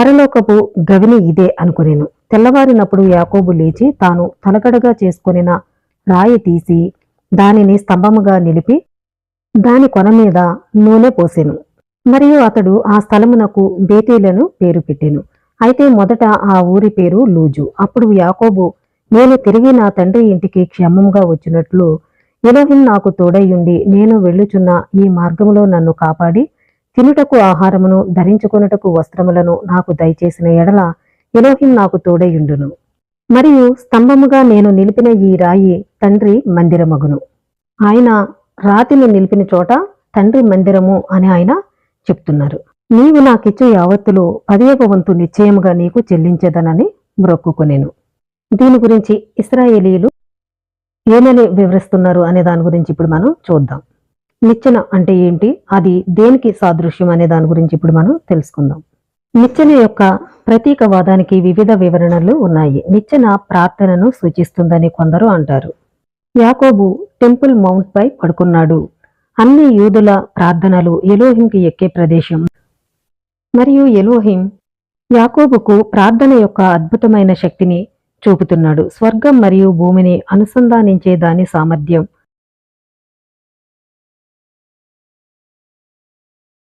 పరలోకపు గవిని ఇదే అనుకునేను. తెల్లవారినప్పుడు యాకోబు లేచి తాను తలకడగా చేసుకొనిన రాయి తీసి దానిని స్తంభముగా నిలిపి దాని కొన మీద నూనె పోసెను. మరియు అతడు ఆ స్థలమునకు బేతేలను పేరు పెట్టెను. అయితే మొదట ఆ ఊరి పేరు లూజు. అప్పుడు యాకోబు నేను తిరిగి నా తండ్రి ఇంటికి క్షేమంగా వచ్చినట్లు ఎలోహిం నాకు తోడయ్యుండి నేను వెళ్ళుచున్న ఈ మార్గంలో నన్ను కాపాడి తినుటకు ఆహారమును ధరించుకొనుటకు వస్త్రములను నాకు దయచేసిన ఎడల ఎలోహిం నాకు తోడయుండును. మరియు స్తంభముగా నేను నిలిపిన ఈ రాయి తండ్రి మందిరమగును. ఆయన రాతిని నిలిపిన చోట తండ్రి మందిరము అని ఆయన చెప్తున్నారు. నీవు నాకిచ్చు యావత్తులు పదియవ వంతు నిశ్చయముగా నీకు చెల్లించేదనని మ్రొక్కుకొనేను. దీని గురించి ఇస్రాయేలీలు ఏమని వివరిస్తున్నారు అనే దాని గురించి ఇప్పుడు మనం చూద్దాం. నిచ్చెన అంటే ఏంటి? అది దేనికి సాదృశ్యం అనే దాని గురించి ఇప్పుడు మనం తెలుసుకుందాం. నిచ్చెన యొక్క ప్రతీకవాదానికి వివిధ వివరణలు ఉన్నాయి. నిచ్చెన ప్రార్థనను సూచిస్తుందని కొందరు అంటారు. యాకోబు టెంపుల్ మౌంట్ పై పడుకున్నాడు. అన్ని యూదుల ప్రార్థనలు ఎలోహింకి ఎక్కే ప్రదేశం. మరియు ఎలోహిం యాకోబుకు ప్రార్థన యొక్క అద్భుతమైన శక్తిని చూపుతున్నాడు. స్వర్గం మరియు భూమిని అనుసంధానించే దాని సామర్థ్యం